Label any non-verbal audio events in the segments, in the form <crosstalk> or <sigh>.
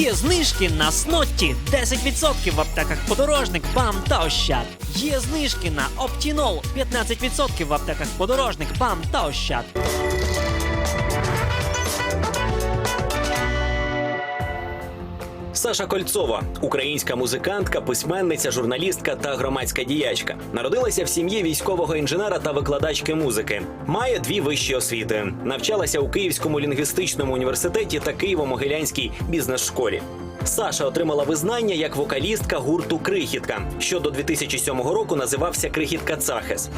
Є знижки на снотті 10% в аптеках подорожник, БАМ та Ощад. Є знижки на Оптінол 15% в аптеках подорожник, БАМ та Ощад. Саша Кольцова, українська музикантка, письменниця, журналістка та громадська діячка. Народилася в сім'ї військового інженера та викладачки музики. Має дві вищі освіти. Навчалася у Київському лінгвістичному університеті та Києво-Могилянській бізнес-школі. Саша отримала визнання як вокалістка гурту Крихітка, що до 2007 року називався Крихітка Цахес.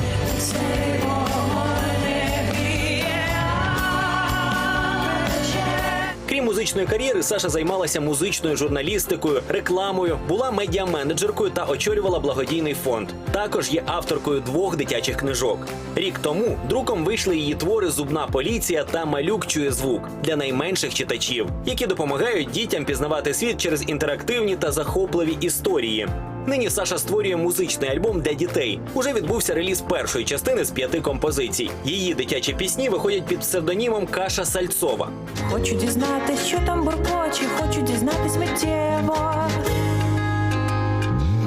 Музичної кар'єри, Саша займалася музичною журналістикою, рекламою, була медіаменеджеркою та очолювала благодійний фонд. Також є авторкою двох дитячих книжок. Рік тому друком вийшли її твори Зубна поліція та Малюк чує звук для найменших читачів, які допомагають дітям пізнавати світ через інтерактивні та захопливі історії. Нині Саша створює музичний альбом для дітей. Уже відбувся реліз першої частини з п'яти композицій. Її дитячі пісні виходять під псевдонімом Каша Сальцова. Хочу дізнатись, що там буркоче, хочу дізнатись миттєво.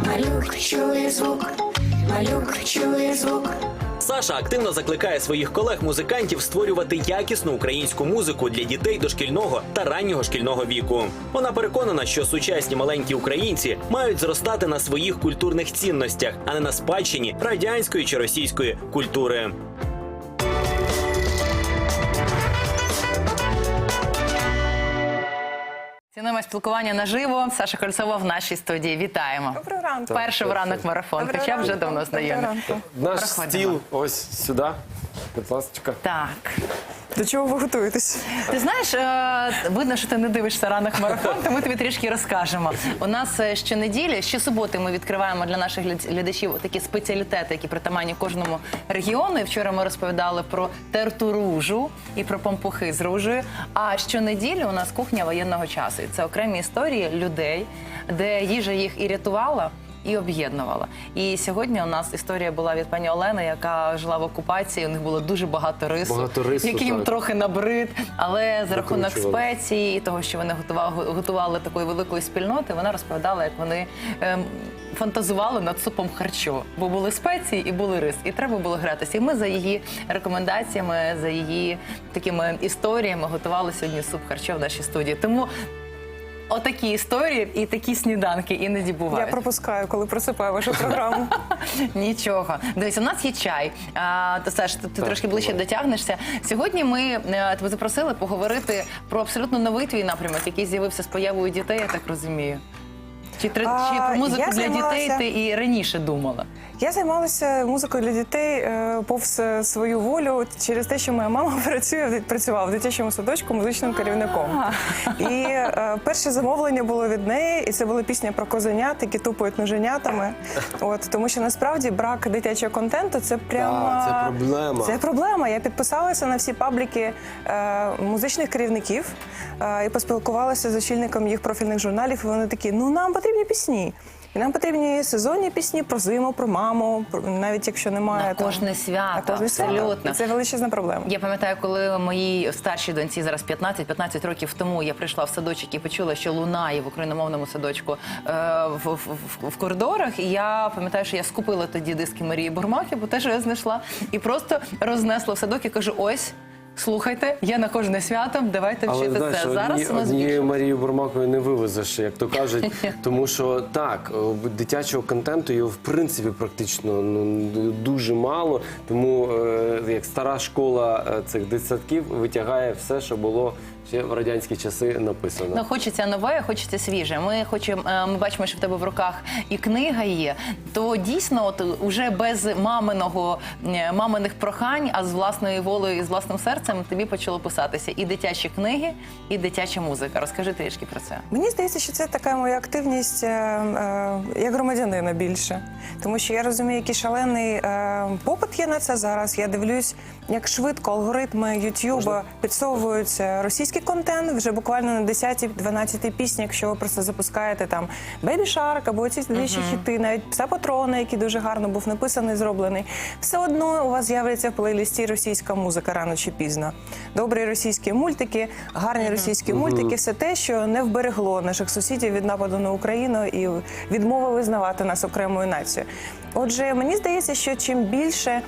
Малюк чує звук, малюк чує звук. Саша активно закликає своїх колег-музикантів створювати якісну українську музику для дітей дошкільного та раннього шкільного віку. Вона переконана, що сучасні маленькі українці мають зростати на своїх культурних цінностях, а не на спадщині радянської чи російської культури. Цінуємо спілкування наживо. Саша Кольцова в нашій студії. Вітаємо. Доброго ранку. Перший ранок марафон, Доброго хоча вже ранку. давно Доброго знайомі. Наш Проходимо. стіл ось сюди. Будь ласка. Так. До чого ви готуєтесь? Ти знаєш, е, видно, що ти не дивишся ранок марафон, тому тобі трішки розкажемо. У нас е, щонеділі, щосуботи ми відкриваємо для наших гляд- глядачів такі спеціалітети, які притаманні кожному регіону. І вчора ми розповідали про терту ружу і про пампухи з ружею. А щонеділі у нас кухня воєнного часу. І це окремі історії людей, де їжа їх і рятувала. І об'єднувала. І сьогодні у нас історія була від пані Олени, яка жила в окупації. У них було дуже багато рису, Багато рису, який їм так. трохи набрид. Але за рахунок спеції і того, що вони готували, готували такої великої спільноти, вона розповідала, як вони ем, фантазували над супом харчо. Бо були спеції і були рис, і треба було гратися. І ми за її рекомендаціями, за її такими історіями готували сьогодні суп харчо в нашій студії. Тому. Отакі історії і такі сніданки іноді Я пропускаю, коли просипаю вашу програму. <laughs> Нічого. Дивись, у нас є чай. А, то Саш, ти, ти трошки ближче давай. дотягнешся. Сьогодні ми е, тебе запросили поговорити про абсолютно новий твій напрямок, який з'явився з появою дітей, я так розумію. Чи, тр- А, чи про музику я для дітей займалася- ти і раніше думала? Я займалася музикою для дітей е, повз е, свою волю через те, що моя мама <laughs> працює працювала в дитячому садочку музичним керівником. І е, перше замовлення було від неї, і це була пісня про козенят, які тупають ноженятами. От тому, що насправді брак дитячого контенту це прямо це проблема. Це проблема. Я підписалася на всі пабліки е, музичних керівників е, і поспілкувалася з очільником їх профільних журналів. І вони такі: ну нам потрібні пісні. І нам потрібні сезонні пісні про зиму, про маму, про навіть якщо немає На там, кожне свято, на кожне абсолютно. І це величезна проблема. Я пам'ятаю, коли моїй старшій доньці зараз 15-15 років тому я прийшла в садочок і почула, що лунає в україномовному садочку е, в, в, в, в коридорах. І я пам'ятаю, що я скупила тоді диски Марії Бурмахи, бо теж я знайшла, і просто рознесла в садок і кажу: ось. Слухайте, я на кожне свято, давайте Але вчити знаєш, це. одні, Зараз у нас однією більше. Марією Бурмаковою не вивезеш, як то кажуть. <laughs> Тому що так, е, дитячого контенту його в принципі практично ну, дуже мало. Тому е, як стара школа е, цих дитсадків витягає все, що було ще в радянські часи написано. Ну, хочеться нове, хочеться свіже. Ми хочемо, е, ми бачимо, що в тебе в руках і книга є. То дійсно, от уже без маминого е, маминих прохань, а з власною волею і з власним серцем тобі почало писатися і дитячі книги, і дитяча музика. Розкажи трішки про це. Мені здається, що це така моя активність е, е, як громадянина більше. Тому що я розумію, який шалений е, попит є на це зараз. Я дивлюсь, як швидко алгоритми Ютуба підсовуються російським авторський контент вже буквально на 10-12 пісні, якщо ви просто запускаєте там Baby Shark або ці слідчі хіти, навіть пса патрона, який дуже гарно був написаний, зроблений. Все одно у вас з'являться в плейлісті російська музика рано чи пізно. Добрі російські мультики, гарні російські мультики, все те, що не вберегло наших сусідів від нападу на Україну і відмови визнавати нас окремою нацією. Отже, мені здається, що чим більше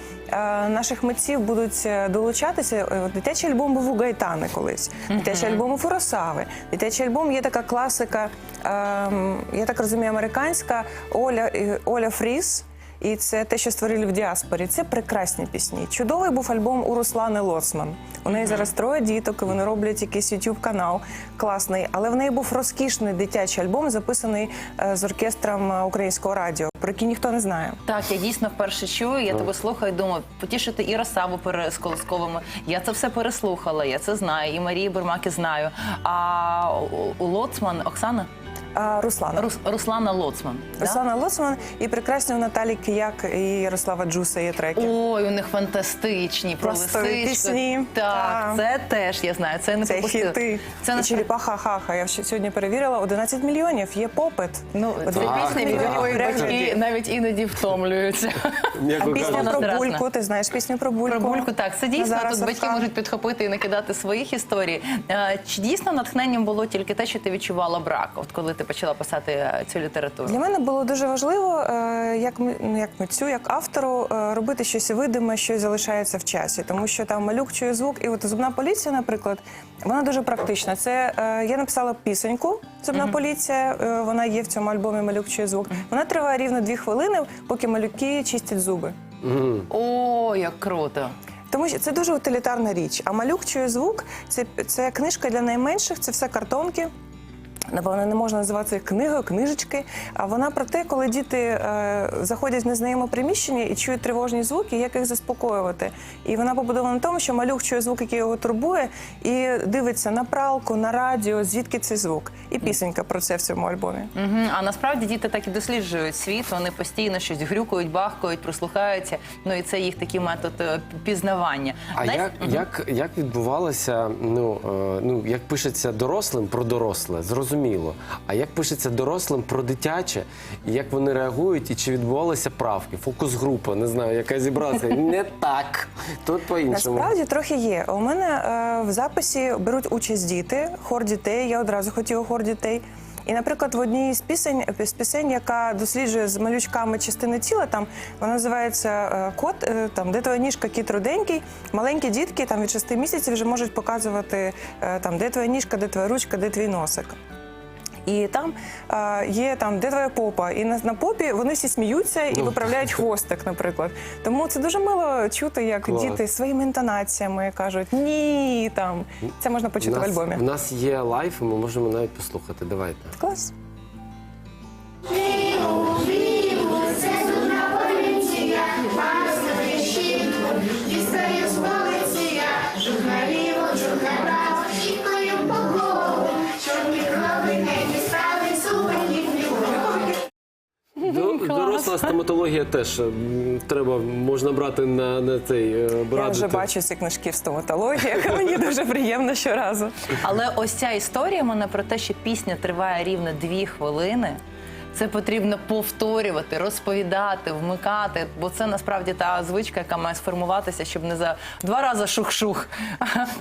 наших митців будуть е, долучатися, е, дитячий альбом був у Гайтани колись, дитячий альбом у Фуросави, дитячий альбом є така класика, ем, я так розумію, американська Оля, Оля Фріс. І це те, що створили в діаспорі. Це прекрасні пісні. Чудовий був альбом у Руслани Лоцман. У неї зараз троє діток, і вони роблять якийсь youtube канал класний. Але в неї був розкішний дитячий альбом, записаний е, з оркестром е, українського радіо, про який ніхто не знає. Так, я дійсно вперше чую. Я тебе слухаю. Думаю, потішити і Росаву пере- з колосковими. Я це все переслухала. Я це знаю. І Марії Бурмаки знаю. А у- Лоцман Оксана Руслана. Рус, Руслана Лоцман. да? Руслана Лоцман і прекрасні у Наталі Кияк і Ярослава Джуса є треки. Ой, у них фантастичні про лисичку. пісні. Так, Так. це теж я знаю. Це не Це пропустила. хіти. Це насправді- черепаха хаха. Я ще сьогодні перевірила 11 мільйонів. Є попит. Ну, якої батьки навіть іноді втомлюються. А пісня про бульку. Ти знаєш пісню про бульку? Про бульку так, це дійсно тут батьки можуть підхопити і накидати своїх історій. Е, Чи дійсно натхненням було тільки те, що ти відчувала брак, от коли ти почала писати е, цю літературу? Для мене було дуже важливо, е, як ми- ну, як митцю, як автору, е, робити щось видиме, що залишається в часі. Тому що там малюк чує звук, і от зубна поліція, наприклад, вона дуже практична. Це я написала пісеньку. Зубна поліція, е, вона є в цьому альбомі Малюк чує звук. Вона триває рівно дві хвилини, поки малюки чистять зуби. О, як круто! Тому що це дуже утилітарна річ. А малюк чує звук це, це книжка для найменших, це все картонки. Напевно, не можна називати це книгою, книжечки. А вона про те, коли діти е, заходять в незнайоме приміщення і чують тривожні звуки, як їх заспокоювати. І вона побудована на тому, що малюк чує звук, який його турбує, і дивиться на пралку, на радіо, звідки цей звук. І пісенька про це в цьому альбомі. Угу. А насправді діти так і досліджують світ. Вони постійно щось грюкають, бахкають, прислухаються. Ну і це їх такий метод е, пізнавання. А Знаєш- як, як, як відбувалося, ну, е, ну як пишеться дорослим про доросле, зрозуміло. А як пишеться дорослим про дитяче, і як вони реагують, і чи відбувалися правки, фокус-група, не знаю, яка зібралася. <laughs> Не так. Тут по-іншому. Насправді трохи є. У мене е, в записі беруть участь діти, хор дітей. Я одразу хотіла хор дітей. І, наприклад, в одній з пісень, з пісень, яка досліджує з малючками частини тіла, там вона називається е, Кот, е, там де твоя ніжка, кіт руденький. Маленькі дітки там від 6 місяців вже можуть показувати е, там, де твоя ніжка, де твоя ручка, де твій носик. І там е, є там, де твоя попа, і на, на попі вони всі сміються і виправляють <laughs> хвостик, наприклад. Тому це дуже мило чути, як Клас. діти своїми інтонаціями кажуть ні там. Це можна в почути в нас, альбомі. в нас є лайф, і ми можемо навіть послухати. Давайте. Клас. Дістаю з Стоматологія теж треба, можна брати на, на цей брати. Я вже бачу ці книжки в стоматологіях. Мені <laughs> дуже приємно щоразу. Але ось ця історія мене про те, що пісня триває рівно дві хвилини. Це потрібно повторювати, розповідати, вмикати, бо це насправді та звичка, яка має сформуватися, щоб не за два рази шух-шух.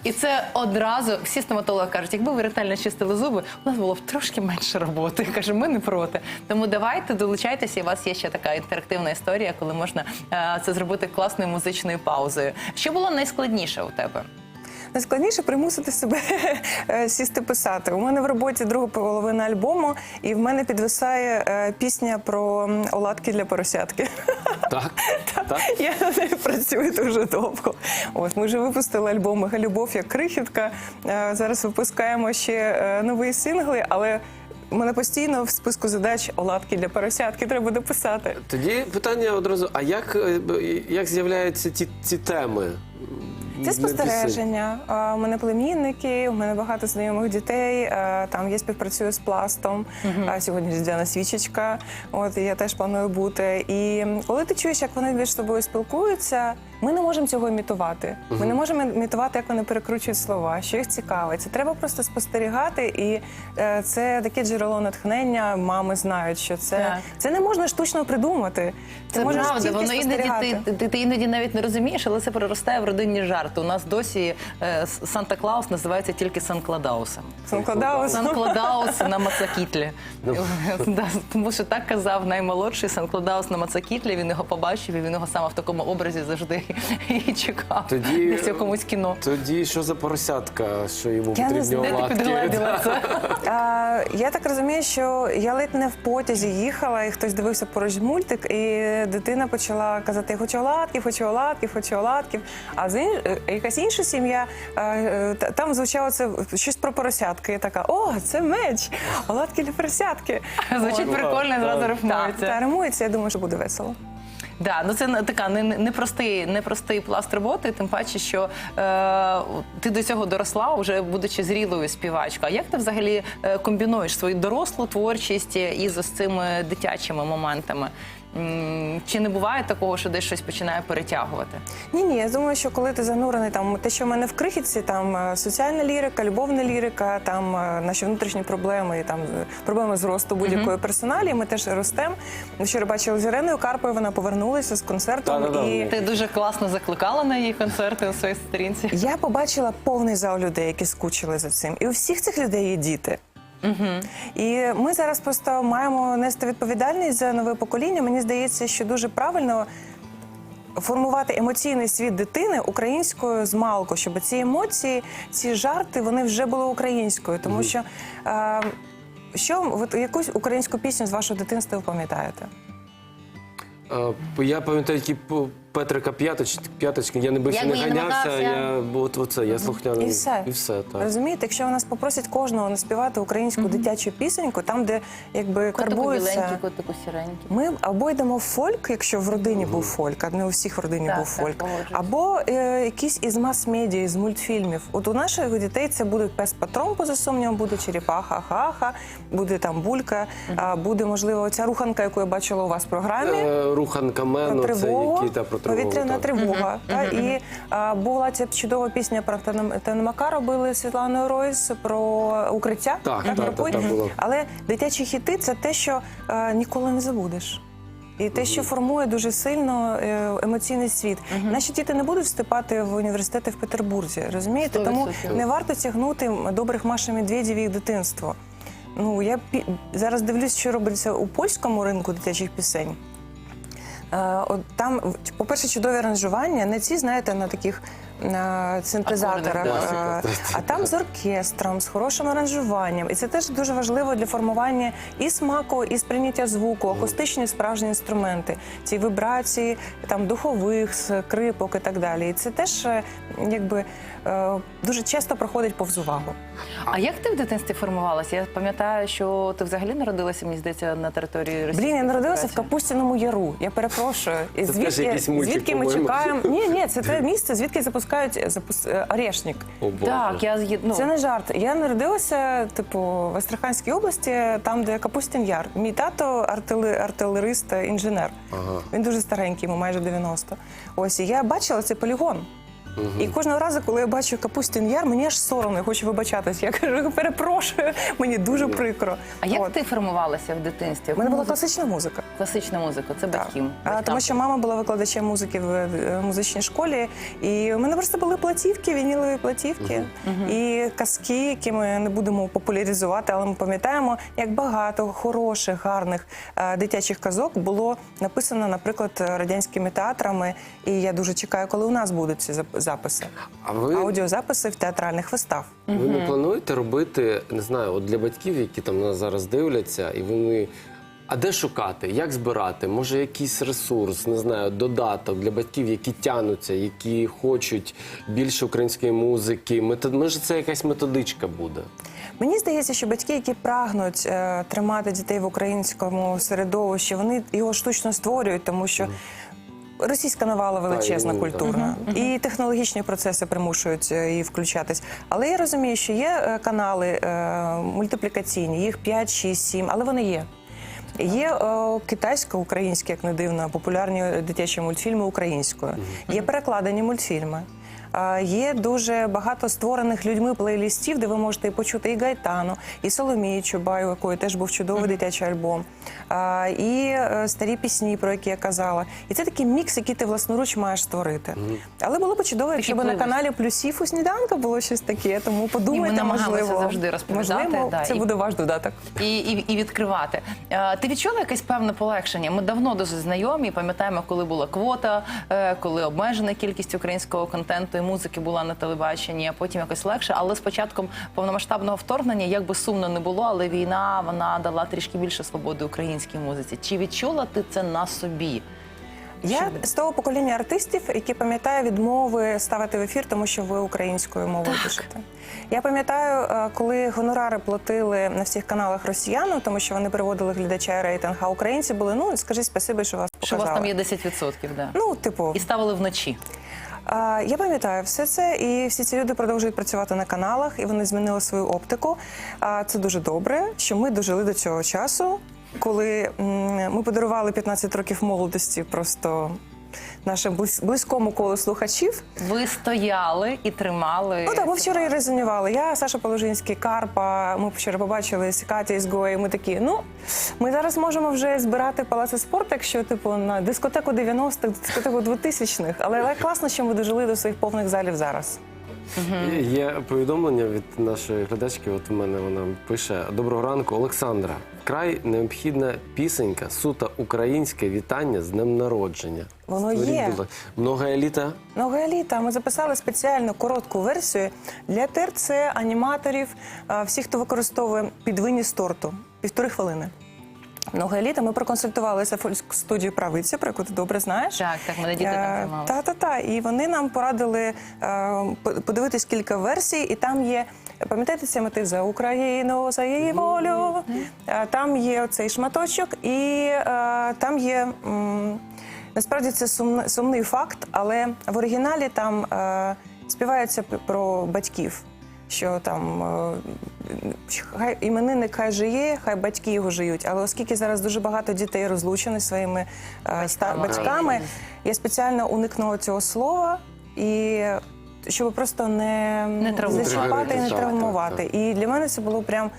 І це одразу всі стоматологи кажуть, якби ви ретельно чистили зуби, у нас було б трошки менше роботи. Каже, ми не проти. Тому давайте долучайтеся. І у вас є ще така інтерактивна історія, коли можна е, це зробити класною музичною паузою. Що було найскладніше у тебе? Найскладніше примусити себе <laughs> е, сісти писати. У мене в роботі друга половина альбому, і в мене підвисає е, пісня про оладки для поросятки. <laughs> Так, так. Я над нею працюю дуже довго. От ми вже випустили альбом «Мега любов як крихітка. Е, Зараз випускаємо ще нові сингли, але у мене постійно в списку задач оладки для поросятки треба дописати. Тоді питання одразу: а як, як з'являються ті, ці теми? Не спостереження. А, У мене племінники, у мене багато знайомих дітей. а, Там я співпрацюю з пластом. А Сьогодні різдвяна свічечка. От і я теж планую бути. І коли ти чуєш, як вони між собою спілкуються, ми не можемо цього імітувати. Ми не можемо імітувати, як вони перекручують слова, що їх цікавить. Це треба просто спостерігати, і е, це таке джерело натхнення. Мами знають, що це, Так. це не можна штучно придумати. Ти Це правда, воно іноді спостерігати. ти, ти, ти іноді навіть не розумієш, але це переростає в родинні жарти. У нас досі е, Санта Клаус називається тільки Сан-Кладаусом. Санкладаус. Сан-Кладаус на Мацакітлі. Ну. <laughs> Тому що так казав наймолодший Сан-Кладаус на Мацакітлі. Він його побачив, і він його саме в такому образі завжди <laughs> і чекав. Тоді- Десь в якомусь кіно. Тоді що за поросятка, що йому Я не знаю. Підгладила це? <laughs> А, я так розумію, що я ледь не в потязі їхала, і хтось дивився поруч мультик, і дитина почала казати: я хочу оладків, хочу оладків, хочу оладків. А з ін- е, якась інша сім'я е, е, та- там звучало це щось про поросятки. Я така: о, це меч! Оладки для поросятки. Звучить прикольно, зразу рифмується. та римується, я думаю, що буде весело. Да, ну це така не- не- непростий, непростий пласт роботи, тим паче, що е, ти до цього доросла, вже будучи зрілою співачкою. А як ти взагалі е, комбінуєш свою дорослу творчість із ось цими дитячими моментами? Чи не буває такого, що десь щось починає перетягувати? Ні, ні, я думаю, що коли ти занурений, там те, що в мене в крихітці, там е, соціальна лірика, любовна лірика, там е, наші внутрішні проблеми, і там проблеми зросту будь-якої персоналі. Ми теж ростемо. Вчора бачили з Іреною Карпою, вона повернулася з концертом. Та-да-да. І Ти дуже класно закликала на її концерти у своїй сторінці. я побачила повний зал людей, які скучили за цим. І у всіх цих людей є діти. І ми зараз просто маємо нести відповідальність за нове покоління. Мені здається, що дуже правильно формувати емоційний світ дитини українською з малку, щоб ці емоції, ці жарти вони вже були українською. Тому що е, що от якусь українську пісню з вашого дитинства ви пам'ятаєте? Е, Я пам'ятаю по- Петрика П'яточ, П'яточки, я не бився, Як не би я не ганявся, я от, оце, я слухняний. І все. І все, так. Розумієте, якщо нас попросять кожного наспівати українську дитячу пісеньку, там, де якби Котику карбується. біленький, котику сіренький. Ми або йдемо в фольк, якщо в родині був фольк, а не у всіх в родині Так, був так, фольк, погоджуюсь. або е, якісь із мас-медіа, з мультфільмів. От у наших дітей це буде пес патрон, поза сумнівом, буде черепаха ха-ха, буде там булька, а буде можливо ця руханка, яку я бачила у вас в програмі. Е, Руханка Про Мену, це тривогу, які та про. Повітряна тривога. Та, і була ця чудова пісня про Тен- Тенемака робили Світланою Ройс про укриття. Так. Але дитячі хіти це те, що е, ніколи не забудеш. І те, що формує дуже сильно е, емоційний світ. Наші діти не будуть вступати в університети в Петербурзі, розумієте? Тому не варто тягнути добрих Маша Медведів їх дитинство. Ну я пі- зараз дивлюсь, що робиться у польському ринку дитячих пісень. Е, там, по-перше, чудові аранжування, не ці, знаєте, на таких синтезаторах, е, а там з оркестром, з хорошим аранжуванням. І це теж дуже важливо для формування і смаку, і сприйняття звуку, акустичні справжні інструменти, ці вибрації там духових, скрипок і так далі. І це теж е, якби е, дуже часто проходить повз увагу. А як ти в дитинстві формувалася? Я пам'ятаю, що ти взагалі народилася, мені здається, на території Росії. Блін, я народилася в Капустяному Яру. Я перепрошую. І мультик, звідки ми чекаємо? Ні, ні, це <laughs> те місце, звідки запускають е, запус... е, орешник. О, Боже. Так, я ну, Це не жарт. Я народилася, типу, в Астраханській області, там, де Капустін Яр. Мій тато артили... артилерист, е, інженер. Ага. Він дуже старенький, йому майже 90. Ось і я бачила цей полігон. І кожного разу, коли я бачу Капустін Яр, мені аж соромно, я хочу вибачатись. Я кажу, <laughs> перепрошую, мені дуже прикро. А як От. ти формувалася в дитинстві? У мене була класична музика. класична музика, це батьків. А, тому що мама була викладачем музики в музичній школі, і у мене просто були платівки, вінілові платівки і казки, які ми не будемо популяризувати, але ми пам'ятаємо, як багато хороших, гарних е, дитячих казок було написано, наприклад, радянськими театрами. І я дуже чекаю, коли у нас будуть ці зап- записи. А ви, Аудіозаписи в театральних вистав. ви не плануєте робити, не знаю, от для батьків, які там нас зараз дивляться, і вони. А де шукати? Як збирати? Може, якийсь ресурс, не знаю, додаток для батьків, які тянуться, які хочуть більше української музики. Метод... Може, це якась методичка буде? Мені здається, що батьки, які прагнуть е, тримати дітей в українському середовищі, вони його штучно створюють, тому що Російська навала величезна і, культурна культурна, і технологічні процеси примушують е, її включатись. Але я розумію, що є е, канали е, мультиплікаційні, їх 5, 6, 7, але вони є. Є китайсько-українські, як не дивно, популярні дитячі мультфільми українською. Є перекладені мультфільми. Є дуже багато створених людьми плейлістів, де ви можете почути і Гайтану, і Соломію Чубаю, якої теж був чудовий дитячий альбом, і е, старі пісні, про які я казала. І це такий мікс, який ти власноруч маєш створити. Але було б чудово, якщо б на каналі плюсів у сніданка було щось таке. Тому подумайте, можливо, завжди розповідати, можливо, да, це і- буде ваш додаток. і, і, і відкривати. Ти відчула якесь певне полегшення? Ми давно дуже знайомі, пам'ятаємо, коли була квота, е, коли обмежена кількість українського контенту музики була на телебаченні, а потім якось легше. Але з початком повномасштабного вторгнення, як би сумно не було, але війна вона дала трішки більше свободи українській музиці. Чи відчула ти це на собі? Я з того покоління артистів, які пам'ятає відмови ставити в ефір, тому що ви українською мовою пишете. Я пам'ятаю, е, коли гонорари платили на всіх каналах росіянам, тому що вони приводили глядача рейтинг, а українці були, ну скажіть спасибі, що вас Що у вас там є 10%, да. Ну, типу, І ставили вночі. Я пам'ятаю все це, і всі ці люди продовжують працювати на каналах, і вони змінили свою оптику. Це дуже добре, що ми дожили до цього часу, коли ми подарували 15 років молодості просто нашим близь- близькому колу слухачів. Ви стояли і тримали. Ну так, ми вчора і резонювали. Я, Саша Положинський, Карпа. Ми вчора побачили Катя з Гої. Ми такі, ну ми зараз можемо вже збирати палаци спорту, якщо типу на дискотеку 90-х, дискотеку 2000-х. Але, але класно, що ми дожили до своїх повних залів зараз. Є повідомлення від нашої глядачки. От у мене вона пише: Доброго ранку, Олександра. Вкрай необхідна пісенька, суто українське вітання з днем народження. Воно Створіть, є. будь ласка. Много еліта. Много літа. Ми записали спеціально коротку версію для ТРЦ, аніматорів, а, всіх, хто використовує підвиніс торту. Півтори хвилини. Много літа. Ми проконсультувалися в студію правиці, про яку ти добре знаєш. Так, так, мене діти там займалися. Та, та, та. І вони нам порадили е, по- подивитись кілька версій, і там є. Пам'ятаєте цей мотив за Україну, за її волю. Е, Там є цей шматочок, і е, там є. Насправді це сумн- сумний факт, але в оригіналі там е, співається про батьків. Що там е, хай іменинник хай жиє, хай батьки його жиють. Але оскільки зараз дуже багато дітей розлучені своїми е, Батьками. батьками, я спеціально уникнула цього слова і щоб просто не, Не зачіпати і не Так, травмувати. так, І для мене це було прям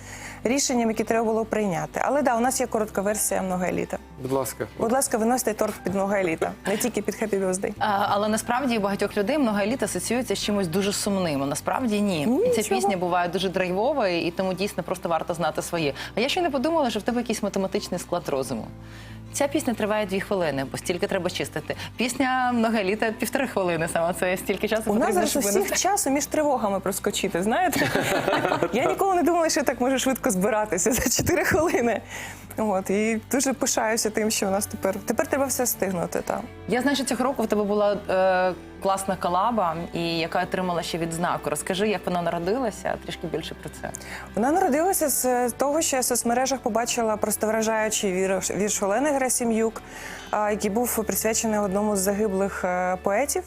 рішенням, яке треба було прийняти. Але да, у нас є коротка версія много еліта. Будь ласка. Будь ласка, виносьте торт під много еліта, не тільки під Happy Birthday. А, але насправді у багатьох людей много еліт асоціюється з чимось дуже сумним. А насправді ні. Ні, І Ця пісня буває дуже драйвова, і тому дійсно просто варто знати своє. А я ще не подумала, що в тебе якийсь математичний склад розуму. Ця пісня триває дві хвилини, бо стільки треба чистити. Пісня много літа півтори хвилини саме. Це стільки часу У нас зараз усіх часу між тривогами проскочити, знаєте? <laughs> Я ніколи не думала, що я так можу швидко збиратися за 4 хвилини. От, і дуже пишаюся тим, що у нас тепер. Тепер треба все встигнути. Там. Я знаю, що цього року в тебе була е, класна колаба, і яка отримала ще відзнаку. Розкажи, як вона народилася, трішки більше про це. Вона народилася з того, що я в соцмережах побачила просто вражаючий вірш, вірш Олени Герасим'юк, а, який був присвячений одному з загиблих е, поетів.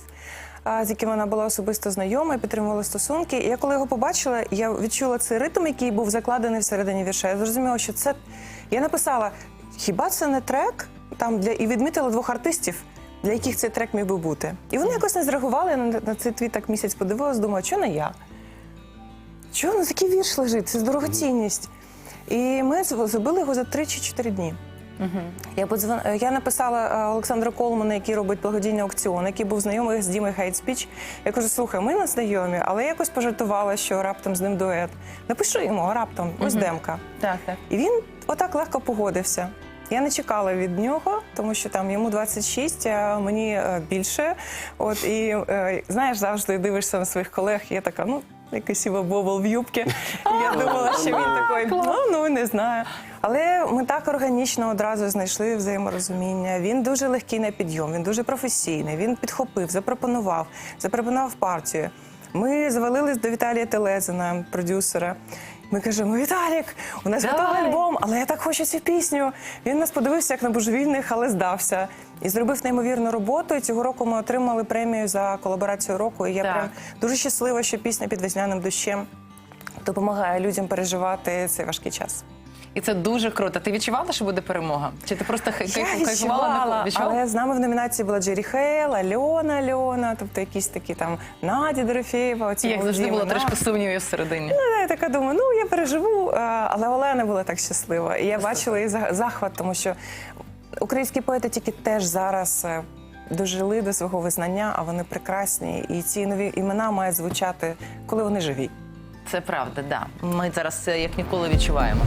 З яким вона була особисто знайома і підтримувала стосунки. І я коли його побачила, я відчула цей ритм, який був закладений всередині вірша. Я зрозуміла, що це я написала: хіба це не трек? Там для і відмітила двох артистів, для яких цей трек міг би бути. І вони якось не зреагували на, на цей твіт так місяць подивилась, думала, що не я. Чого ну такий вірш лежить? Це дорогоцінність. І ми зробили його за 3 чи 4 дні. Я, подзвон... я написала е, Олександру Колману, який робить благодійний аукціон, який був знайомий з Дімою Хейтспіч. Я кажу, слухай, ми не знайомі, але я якось пожартувала, що раптом з ним дует. Напиши йому, раптом, ось демка. Так, так. І він отак легко погодився. Я не чекала від нього, тому що там йому 26, а мені е, більше. От і е, знаєш, завжди дивишся на своїх колег. Я така, ну. Якийсь Іва Бобол в юбці. І я думала, що він такий, ну, ну не знаю. Але ми так органічно одразу знайшли взаєморозуміння. Він дуже легкий на підйом, він дуже професійний. Він підхопив, запропонував, запропонував партію. Ми завалились до Віталія Телезина, продюсера. Ми кажемо, Віталік, у нас Давай. готовий альбом, але я так хочу цю пісню. Він нас подивився як на божевільних, але здався. І зробив неймовірну роботу. І цього року ми отримали премію за колаборацію року. І я Так. прям дуже щаслива, що пісня під весняним дощем допомагає людям переживати цей важкий час. І це дуже круто. Ти відчувала, що буде перемога? Чи ти просто Я кайф- кайфувала відчувала, але з нами в номінації була Джері Хейл, Альона Альона, тобто якісь такі там Надя Дорофєєва. Оці Як завжди молоді було імена. трошки сумнівів всередині. Ну, Я така думаю, ну я переживу, але Олена була так щаслива. І я бачила її за- захват, тому що українські поети тільки теж зараз е, дожили до свого визнання, а вони прекрасні. І ці нові імена мають звучати, коли вони живі. Це правда, да. Ми зараз це як ніколи відчуваємо.